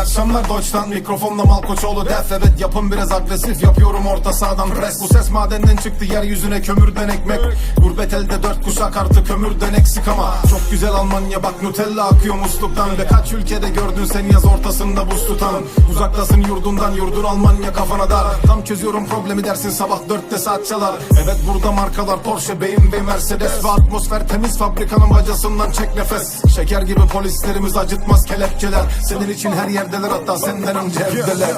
akşamlar Deutschland. Mikrofonla Malkoçoğlu def Evet yapım biraz agresif. Yapıyorum orta sahadan pres. Bu ses madenden çıktı yeryüzüne. Kömürden ekmek. Gurbet elde dört kuşak artı kömürden eksik ama Çok güzel Almanya. Bak Nutella akıyor musluktan. Ve kaç ülkede gördün sen yaz ortasında buz tutan. Uzaktasın yurdundan yurdun Almanya kafana dar. Tam çözüyorum problemi dersin sabah dörtte saat çalar. Evet burada markalar Porsche, BMW, Mercedes Ve atmosfer temiz. Fabrikanın bacasından çek nefes. Şeker gibi polislerimiz acıtmaz kelepçeler. Senin için her yerdeler hatta senden önce evdeler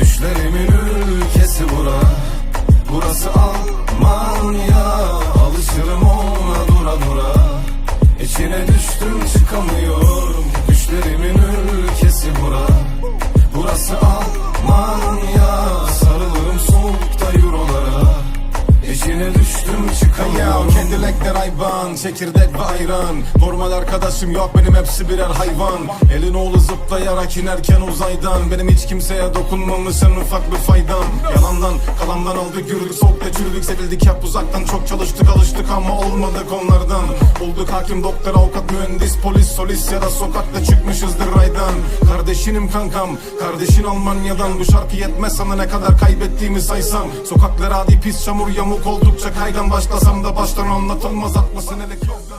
Düşlerimin ülkesi bura. Burası Almanya İçine düştüm çıkamıyorum Kendilekler hayvan Çekirdek ve ayran. Normal arkadaşım yok benim hepsi birer hayvan. Elin oğlu zıplayarak inerken uzaydan. Benim hiç kimseye dokunmamış en ufak bir faydam Yalandan kalandan aldık yürüdük soğukta çürüdük Sevildik hep uzaktan. Çok çalıştık alıştık ama olmadık onlardan. Bulduk hakim doktor avukat mühendis polis solist ya da sokakta çıkmışızdır raydan. Kardeşinim kankam kardeşin Almanya'dan. Bu şarkı yetmez sana ne kadar kaybettiğimi saysam. Sokaklar adi pis çamur yamuk oldukça kaygan Başlasam da baştan anlatılmaz. 60 senelik yol